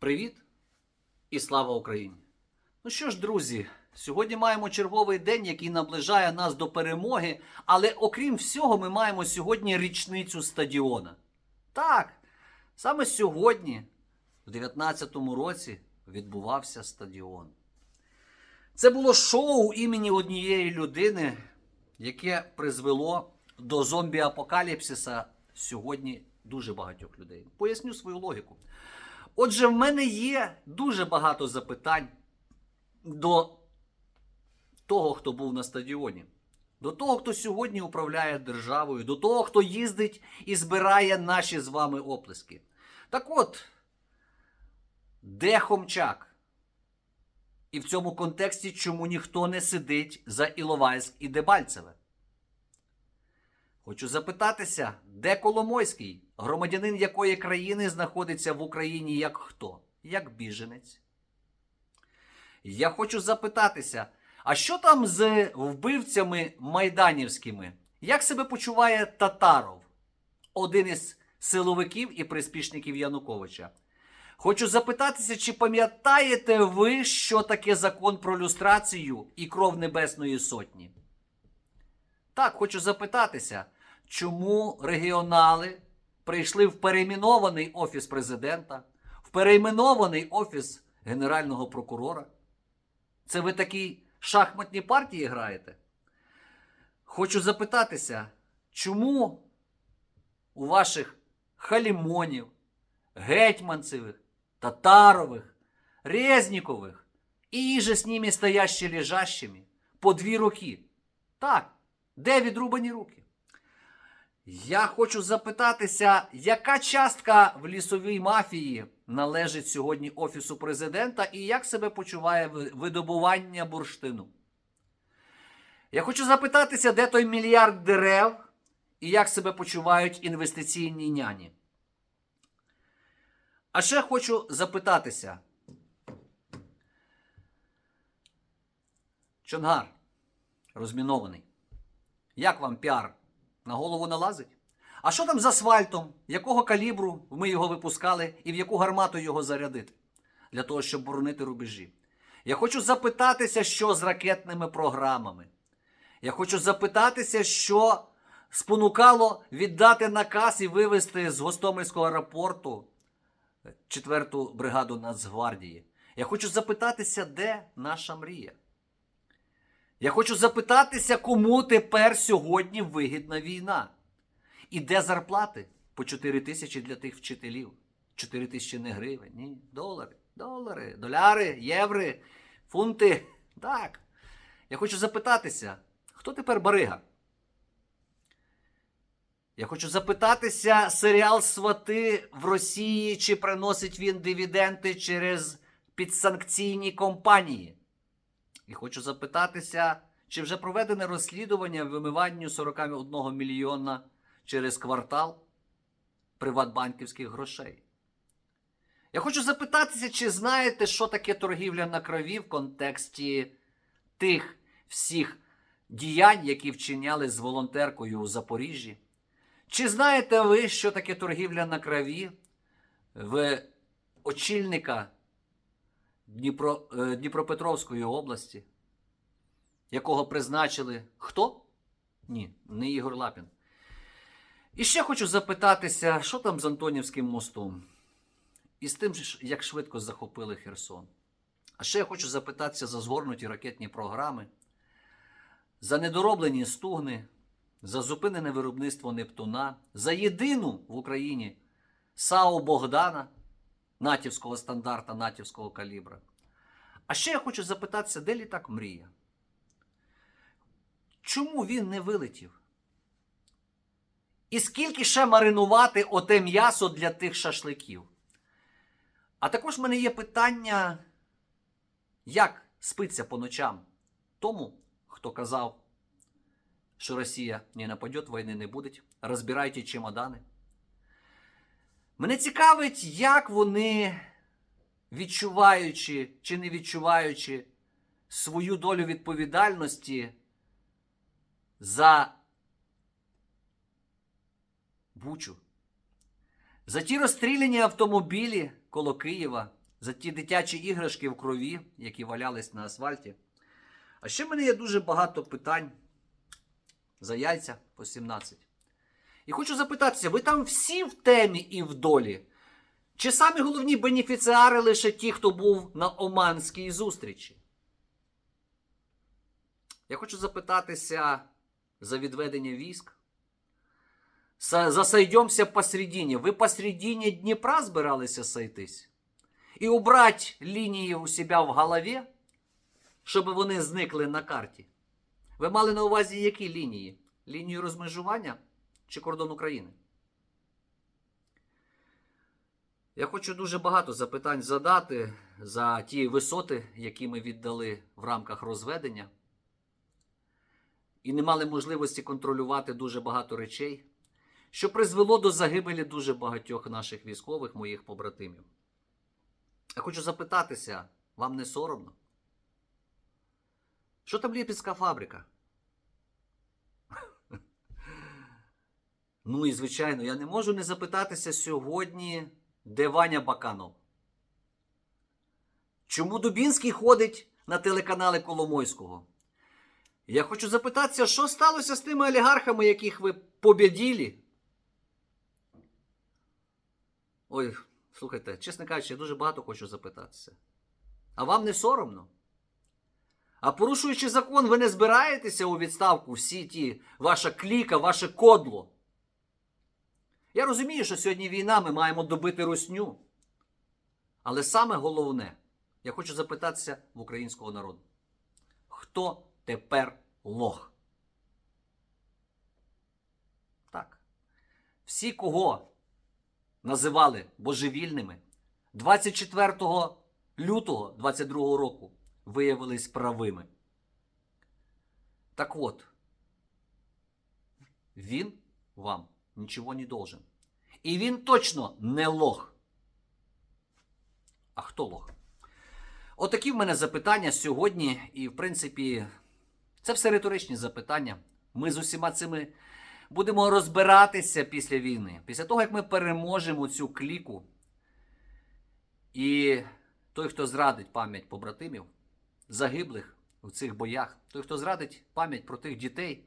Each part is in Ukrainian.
Привіт і слава Україні! Ну що ж, друзі, сьогодні маємо черговий день, який наближає нас до перемоги. Але окрім всього, ми маємо сьогодні річницю стадіона. Так, саме сьогодні, в 19-му році, відбувався стадіон. Це було шоу імені однієї людини, яке призвело до зомбі-апокаліпсиса сьогодні дуже багатьох людей. Поясню свою логіку. Отже, в мене є дуже багато запитань до того, хто був на стадіоні, до того, хто сьогодні управляє державою, до того, хто їздить і збирає наші з вами оплески. Так от, де Хомчак? І в цьому контексті чому ніхто не сидить за Іловайськ і Дебальцеве? Хочу запитатися, де Коломойський, громадянин якої країни знаходиться в Україні як хто? Як біженець? Я хочу запитатися, а що там з вбивцями майданівськими? Як себе почуває Татаров, один із силовиків і приспішників Януковича? Хочу запитатися, чи пам'ятаєте ви, що таке закон про люстрацію і кров Небесної Сотні? Так, хочу запитатися, чому регіонали прийшли в перейменований офіс президента, в перейменований офіс Генерального прокурора? Це ви такій шахматні партії граєте? Хочу запитатися, чому у ваших халімонів, гетьманцевих, татарових, резнікових і же з ними стоящі лежащими по дві руки? Так, де відрубані руки? Я хочу запитатися, яка частка в лісовій мафії належить сьогодні Офісу президента і як себе почуває видобування бурштину? Я хочу запитатися, де той мільярд дерев і як себе почувають інвестиційні няні. А ще хочу запитатися. Чонгар розмінований. Як вам піар? На голову налазить? А що там з асфальтом? Якого калібру ми його випускали і в яку гармату його зарядити? Для того, щоб боронити рубежі. Я хочу запитатися, що з ракетними програмами. Я хочу запитатися, що спонукало віддати наказ і вивезти з Гостомельського аеропорту 4-ту бригаду Нацгвардії. Я хочу запитатися, де наша мрія. Я хочу запитатися, кому тепер сьогодні вигідна війна. І де зарплати по 4 тисячі для тих вчителів? 4 тисячі не гривень, ні, долари, долари, доляри, єври, фунти. Так. Я хочу запитатися, хто тепер барига? Я хочу запитатися, серіал Свати в Росії, чи приносить він дивіденди через підсанкційні компанії? І хочу запитатися, чи вже проведене розслідування вимиванню 41 мільйона через квартал приватбанківських грошей. Я хочу запитатися, чи знаєте, що таке торгівля на крові в контексті тих всіх діянь, які вчиняли з волонтеркою у Запоріжжі? Чи знаєте ви, що таке торгівля на крові в очільника Дніпро, е, Дніпропетровської області, якого призначили хто? Ні, не Ігор Лапін. І ще хочу запитатися, що там з Антонівським мостом? І з тим, як швидко захопили Херсон. А ще я хочу запитатися за згорнуті ракетні програми, за недороблені стугни, за зупинене виробництво Нептуна, за єдину в Україні САУ Богдана, натівського стандарта, натівського калібра. А ще я хочу запитатися, де літак мрія? Чому він не вилетів? І скільки ще маринувати оте м'ясо для тих шашликів? А також в мене є питання, як спиться по ночам тому, хто казав, що Росія не нападе, війни не буде, розбирайте чемодани. Мене цікавить, як вони, відчуваючи чи не відчуваючи свою долю відповідальності за Бучу, за ті розстріляні автомобілі коло Києва, за ті дитячі іграшки в крові, які валялись на асфальті. А ще в мене є дуже багато питань за яйця по 17. І хочу запитатися, ви там всі в темі і в долі? Чи самі головні бенефіціари лише ті, хто був на Оманській зустрічі? Я хочу запитатися за відведення військ. Са- Засойдемся посередині. Ви посередині Дніпра збиралися сойтись? І убрати лінії у себе в голові, щоб вони зникли на карті? Ви мали на увазі які лінії? Лінію розмежування чи кордон України? Я хочу дуже багато запитань задати за ті висоти, які ми віддали в рамках розведення, і не мали можливості контролювати дуже багато речей, що призвело до загибелі дуже багатьох наших військових, моїх побратимів. Я хочу запитатися, вам не соромно? Що там Ліпецька фабрика? Ну і звичайно, я не можу не запитатися сьогодні, де Ваня Баканов. Чому Дубінський ходить на телеканали Коломойського? Я хочу запитатися, що сталося з тими олігархами, яких ви побіділи? Ой, слухайте, чесно кажучи, я дуже багато хочу запитатися. А вам не соромно? А порушуючи закон, ви не збираєтеся у відставку всі ті, ваша кліка, ваше кодло. Я розумію, що сьогодні війна, ми маємо добити русню. Але саме головне, я хочу запитатися в українського народу. Хто тепер лох? Так. Всі, кого називали божевільними, 24 лютого 22 року виявились правими. Так от, він вам нічого не должен. І він точно не лох. А хто лох? Отакі в мене запитання сьогодні, і в принципі, це все риторичні запитання. Ми з усіма цими будемо розбиратися після війни, після того, як ми переможемо цю кліку. І той, хто зрадить пам'ять побратимів, загиблих у цих боях, той, хто зрадить пам'ять про тих дітей,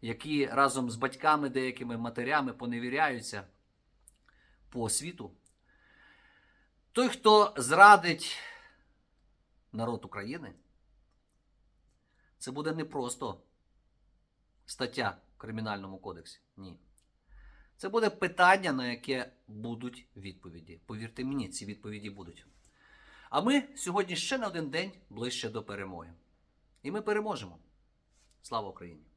які разом з батьками, деякими матерями поневіряються по світу, той, хто зрадить народ України, це буде не просто стаття в Кримінальному кодексі. Ні. Це буде питання, на яке будуть відповіді. Повірте мені, ці відповіді будуть. А ми сьогодні ще на один день ближче до перемоги. І ми переможемо. Слава Україні!